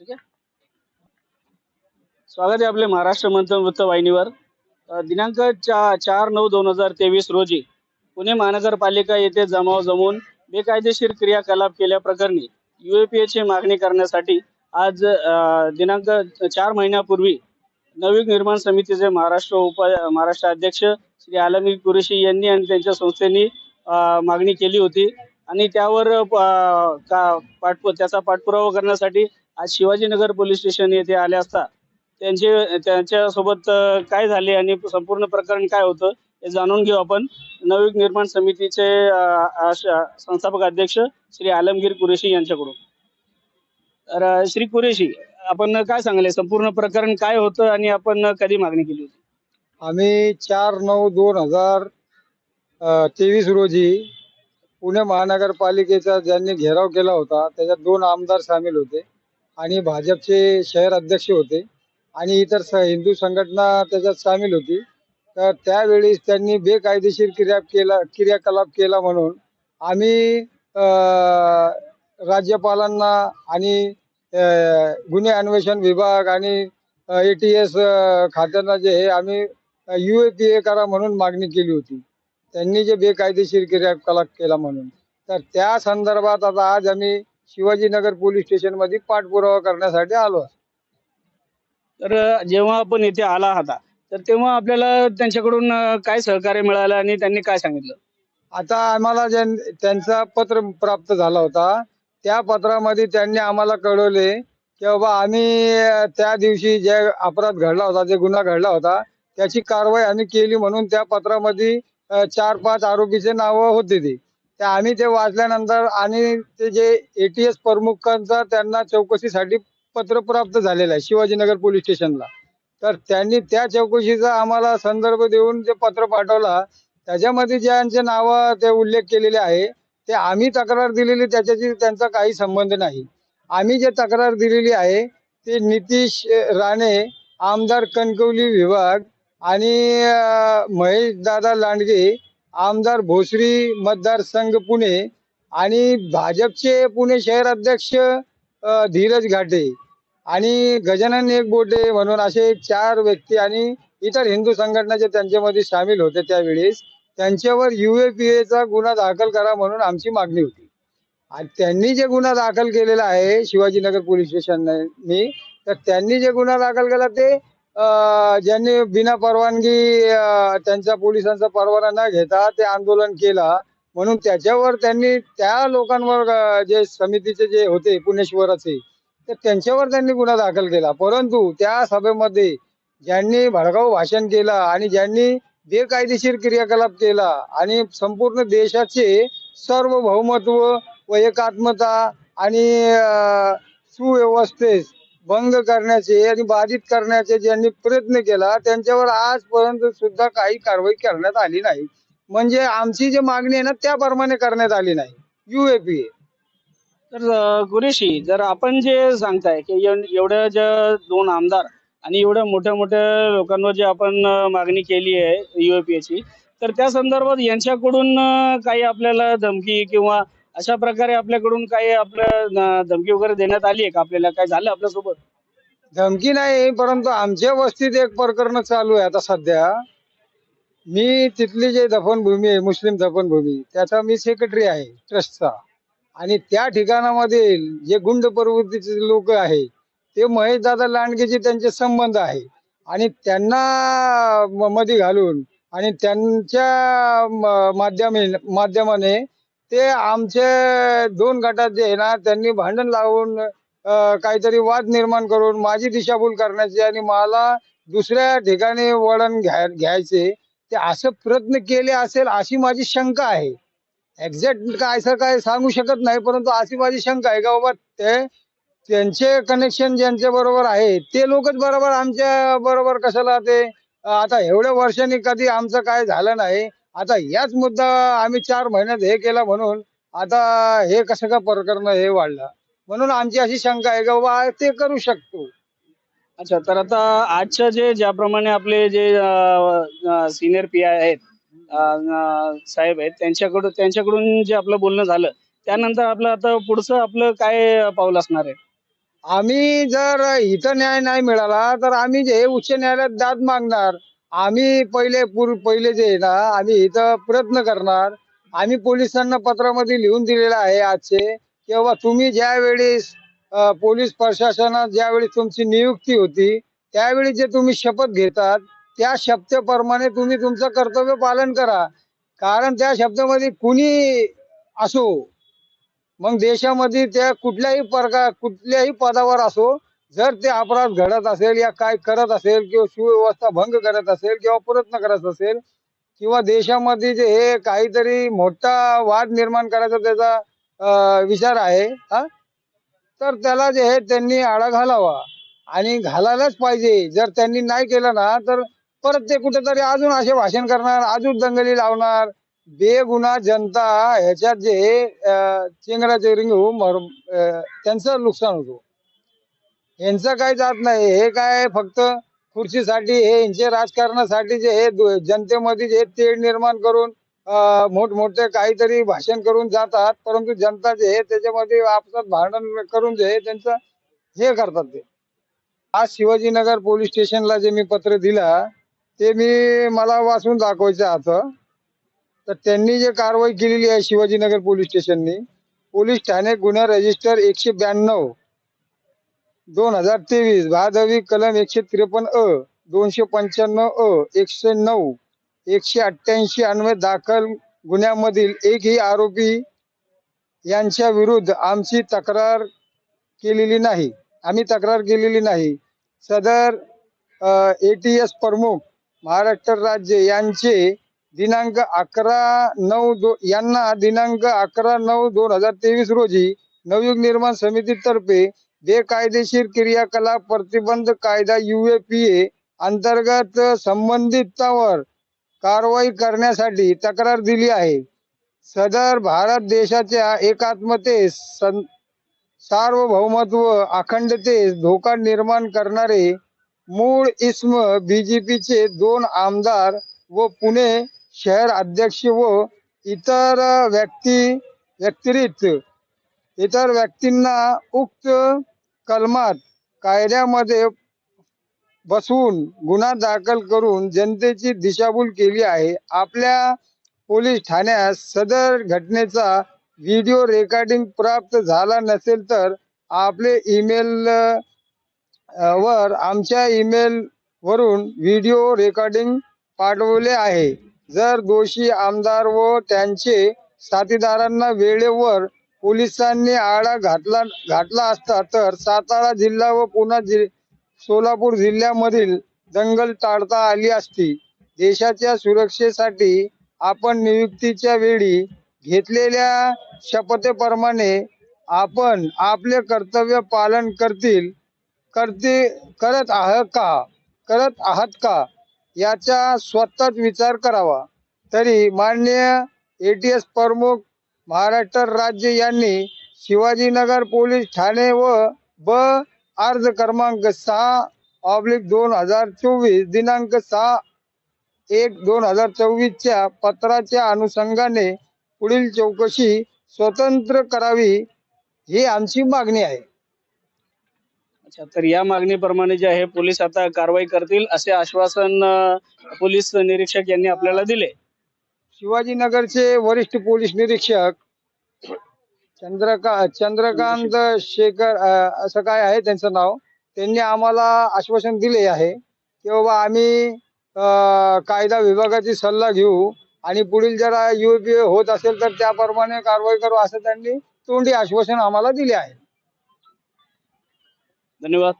ठीक आहे? स्वागत आहे आपले महाराष्ट्र मंथन वृत्तवाहिनीवर दिनांक चा चार नऊ दोन हजार तेवीस रोजी पुणे महानगरपालिका येथे जमाव जमून बेकायदेशीर क्रियाकलाप केल्याप्रकरणी युएपीएची मागणी करण्यासाठी आज दिनांक चार महिन्यापूर्वी नवीन निर्माण समितीचे महाराष्ट्र उप महाराष्ट्र अध्यक्ष श्री आलमगीर कुरेशी यांनी आणि त्यांच्या संस्थेनी मागणी केली होती. आणि त्यावर का पाठपु त्याचा पाठपुरावा करण्यासाठी आज शिवाजीनगर पोलीस स्टेशन येथे आले असता त्यांचे त्यांच्यासोबत काय झाले आणि संपूर्ण प्रकरण काय होतं हे जाणून घेऊ आपण. नवीन निर्माण समितीचे संस्थापक अध्यक्ष श्री आलमगीर कुरेशी यांच्याकडून. तर श्री कुरेशी आपण काय सांगले? संपूर्ण प्रकरण काय होतं आणि आपण कधी मागणी केली होती? आम्ही चार नऊ दोन हजार तेवीस रोजी पुणे महानगरपालिकेचा ज्यांनी घेराव केला होता त्याच्यात दोन आमदार सामील होते. आणि भाजपचे शहर अध्यक्ष होते. आणि इतर स हिंदू संघटना त्याच्यात सामील होती. तर त्यावेळी त्यांनी बेकायदेशीर क्रिया केला क्रियाकलाप केला म्हणून आम्ही राज्यपालांना आणि गुन्हे अन्वेषण विभाग आणि ए टी एस खात्यांना जे हे आम्ही यू ए पी ए करा म्हणून मागणी केली होती. त्यांनी जे बेकायदेशीर क्रियाकलाप केला म्हणून. तर त्या संदर्भात आता आज आम्ही शिवाजीनगर पोलीस स्टेशनमध्ये पाठपुरावा करण्यासाठी आलो तर जेव्हा आपण इथे आला होता तर तेव्हा आपल्याला त्यांच्याकडून काय सहकार्य मिळालं आणि त्यांनी काय सांगितलं? आता आम्हाला त्यांचा पत्र प्राप्त झाला होता त्या पत्रामध्ये त्यांनी आम्हाला कळवले की बाबा आम्ही त्या दिवशी जे अपराध घडला होता जे गुन्हा घडला होता त्याची कारवाई आम्ही केली म्हणून त्या पत्रामध्ये चार पाच आरोपीचे नावं होते ते. ते आम्ही ते वाचल्यानंतर आणि ते जे एटीएस प्रमुखांचा त्यांना चौकशीसाठी पत्र प्राप्त झालेलं आहे शिवाजीनगर पोलीस स्टेशनला. तर त्यांनी त्या चौकशीचा आम्हाला संदर्भ देऊन जे पत्र पाठवला. त्याच्यामध्ये ज्यांचे नाव ते उल्लेख केलेले आहे ते आम्ही तक्रार दिलेली त्याच्याशी त्यांचा काही संबंध नाही. आम्ही जे तक्रार दिलेली आहे ते नितीश राणे आमदार कणकवली विभाग आणि महेश दादा लांडगे आमदार भोसरी मतदारसंघ पुणे आणि भाजपचे पुणे शहर अध्यक्ष धीरज घाटे आणि गजानन एक बोटे म्हणून असे चार व्यक्ती आणि इतर हिंदू संघटनाचे त्यांच्यामध्ये सामील होते त्यावेळेस त्यांच्यावर युएपीएचा चा गुन्हा दाखल करा म्हणून आमची मागणी होती. आणि त्यांनी जे गुन्हा दाखल केलेला आहे शिवाजीनगर पोलीस स्टेशनने तर त्यांनी जे गुन्हा दाखल केला ते ज्यांनी बिना परवानगी त्यांचा पोलिसांचा परवाना न घेता ते आंदोलन केला. म्हणून त्याच्यावर त्यांनी त्या लोकांवर जे समितीचे जे होते पुणेश्वराचे तर त्यांच्यावर त्यांनी गुन्हा दाखल केला. परंतु त्या सभेमध्ये ज्यांनी भडकाऊ भाषण केलं आणि ज्यांनी बेकायदेशीर क्रियाकलाप केला आणि संपूर्ण देशाचे सार्वभौमत्व व एकात्मता आणि सुव्यवस्थेस भंग करण्याचे आणि बाधित करण्याचे ज्यांनी प्रयत्न केला त्यांच्यावर आजपर्यंत सुद्धा काही कारवाई करण्यात आली नाही. म्हणजे आमची जी मागणी आहे ना त्याप्रमाणे करण्यात आली नाही. युएपीए तर गुरुशी जर आपण जे सांगताय की एवढ्या ज्या दोन आमदार आणि एवढ्या मोठ्या मोठ्या लोकांवर जे आपण मागणी केली आहे युएपीएची तर त्या संदर्भात यांच्याकडून काही आपल्याला धमकी किंवा अशा प्रकारे आपल्याकडून काही आपलं धमकी वगैरे देण्यात आली आहे का? आपल्याला काय झालं आपल्यासोबत? धमकी नाही परंतु आमच्या वस्तीत एक प्रकरण चालू आहे आता सध्या. मी तिथली जे दफनभूमी आहे मुस्लिम दफनभूमी त्याचा मी सेक्रेटरी आहे ट्रस्टचा आणि त्या ठिकाणामध्ये जे गुंड प्रवृत्तीचे लोक आहे ते महेश दादा लांडगेचे त्यांचे संबंध आहे. आणि त्यांना मध्ये घालून आणि त्यांच्या माध्यमे माध्यमाने ते आमचे दोन गटात जे आहे ना त्यांनी भांडण लावून काहीतरी वाद निर्माण करून माझी दिशाभूल करण्याची आणि मला दुसऱ्या ठिकाणी वळण घ्यायचे ते असं प्रयत्न केले असेल अशी माझी शंका आहे. एक्झॅक्ट काय असं काय सांगू शकत नाही परंतु अशी माझी शंका आहे का बाबा ते त्यांचे कनेक्शन ज्यांच्या बरोबर आहे ते लोकच बरोबर आमच्या बरोबर कशाला ते आता एवढ्या वर्षांनी कधी आमचं काय झालं नाही आता याच मुद्दा आम्ही चार महिन्यात हे केला म्हणून आता हे कसं का प्रकरण हे वाढलं? म्हणून आमची अशी शंका आहे का बाबा ते करू शकतो. अच्छा तर आता आजच्या जे ज्याप्रमाणे आपले जे सिनियर पी आय आहेत साहेब आहेत त्यांच्याकडून त्यांच्याकडून जे आपलं बोलणं झालं त्यानंतर आपलं आता पुढचं आपलं काय पाऊल असणार आहे? आम्ही जर इथं न्याय नाही मिळाला तर आम्ही जे उच्च न्यायालयात दाद मागणार आम्ही पहिले पूर्व पहिले जे आहे ना आम्ही इथं प्रयत्न करणार. आम्ही पोलिसांना पत्रामध्ये लिहून दिलेलं आहे आजचे की बाबा तुम्ही ज्या वेळेस पोलीस प्रशासनात ज्यावेळी तुमची नियुक्ती होती त्यावेळी जे तुम्ही शपथ घेतात त्या शपथेप्रमाणे तुम्ही तुमचं कर्तव्य पालन करा. कारण त्या शब्दामध्ये कुणी असो मग देशामध्ये त्या कुठल्याही प्रकार कुठल्याही पदावर असो जर ते अपराध घडत असेल या काय करत असेल किंवा सुव्यवस्था भंग करत असेल किंवा प्रयत्न करत असेल किंवा देशामध्ये जे हे काहीतरी मोठा वाद निर्माण करायचा त्याचा अं, विचार आहे हा? तर त्याला जे आहे त्यांनी आळा घालावा. आणि घालायलाच पाहिजे. जर त्यांनी नाही केलं ना तर परत ते कुठेतरी अजून असे भाषण करणार अजून दंगली लावणार. बेगुणा जनता ह्याच्यात जे अं, चेंगराचेंगरी होऊन त्यांचं नुकसान होतो. यांचं काही जात नाही. हे काय फक्त खुर्चीसाठी हे यांचे राजकारणासाठी जे हे जनतेमध्ये जे तेढ निर्माण करून मोठमोठे काहीतरी भाषण करून जातात. परंतु जनता जे हे त्याच्यामध्ये आपसात भांडण करून जे हे त्यांचं हे करतात ते. आज शिवाजीनगर पोलीस स्टेशनला जे मी पत्र दिला ते मी मला वाचून दाखवायचं आता तर त्यांनी जे कारवाई केलेली आहे शिवाजीनगर पोलीस स्टेशननी पोलीस ठाणे गुन्हा रजिस्टर एकशे ब्याण्णव. दोन हजार तेवीस भादवी कलम एकशे त्रेपन्न अ दोनशे पंच्याण्णव अ एकशे नऊ एकशे अठ्ठ्याऐंशी अन्वय दाखल गुन्ह्यामधील एकही आरोपी यांच्या विरुद्ध आमची तक्रार केलेली नाही. आम्ही तक्रार केलेली नाही. सदर एटीएस प्रमुख महाराष्ट्र राज्य यांचे दिनांक अकरा नऊ दो यांना दिनांक अकरा नऊ दोन हजार तेवीस रोजी नवयुग निर्माण समितीतर्फे बेकायदेशीर क्रियाकलाप प्रतिबंध कायदा युएपीए अंतर्गत संबंधितावर कारवाई करण्यासाठी तक्रार दिली आहे. सदर भारत देशाच्या एकात्मतेस सार्वभौमत्व अखंडतेस धोका निर्माण करणारे मूळ इस्म बीजेपीचे दोन आमदार व पुणे शहर अध्यक्ष व इतर व्यक्ती व्यतिरिक्त इतर व्यक्तींना उक्त कलमात कायद्यामध्ये बसवून गुन्हा दाखल करून जनतेची दिशाभूल केली आहे. आपल्या पोलीस ठाण्यात सदर घटनेचा व्हिडिओ रेकॉर्डिंग प्राप्त झाला नसेल तर आपले ईमेल वर आमच्या ईमेल वरून व्हिडिओ रेकॉर्डिंग पाठवले आहे. जर दोषी आमदार व त्यांचे साथीदारांना वेळेवर पोलिसांनी आळा घातला घातला असता तर सातारा जिल्हा व पुणे जि सोलापूर जिल्ह्यामधील दंगल टाळता आली असती. देशाच्या सुरक्षेसाठी आपण नियुक्तीच्या वेळी घेतलेल्या शपथेप्रमाणे आपण आपले कर्तव्य पालन करतील करते करत आह का? करत आहात का? याचा स्वतःच विचार करावा. तरी माननीय एटीएस प्रमुख महाराष्ट्र राज्य यांनी शिवाजीनगर पोलीस ठाणे व ब अर्ज क्रमांक सहा ऑब्लिक दोन हजार चोवीस दिनांक सहा एक दोन हजार चोवीसच्या पत्राच्या अनुषंगाने पुढील चौकशी स्वतंत्र करावी ही आमची मागणी आहे. अच्छा तर या मागणीप्रमाणे जे आहे पोलीस आता कारवाई करतील असे आश्वासन अं, पोलीस निरीक्षक यांनी आपल्याला दिले. शिवाजीनगरचे वरिष्ठ पोलीस निरीक्षक चंद्रका चंद्रकांत शेखर अ, असं काय आहे त्यांचं नाव? त्यांनी आम्हाला आश्वासन दिले आहे की बाबा आम्ही अ, कायदा विभागाची सल्ला घेऊ आणि पुढील जर युपीए होत असेल तर त्याप्रमाणे कारवाई करू असं त्यांनी तोंडी आश्वासन आम्हाला दिले आहे. धन्यवाद.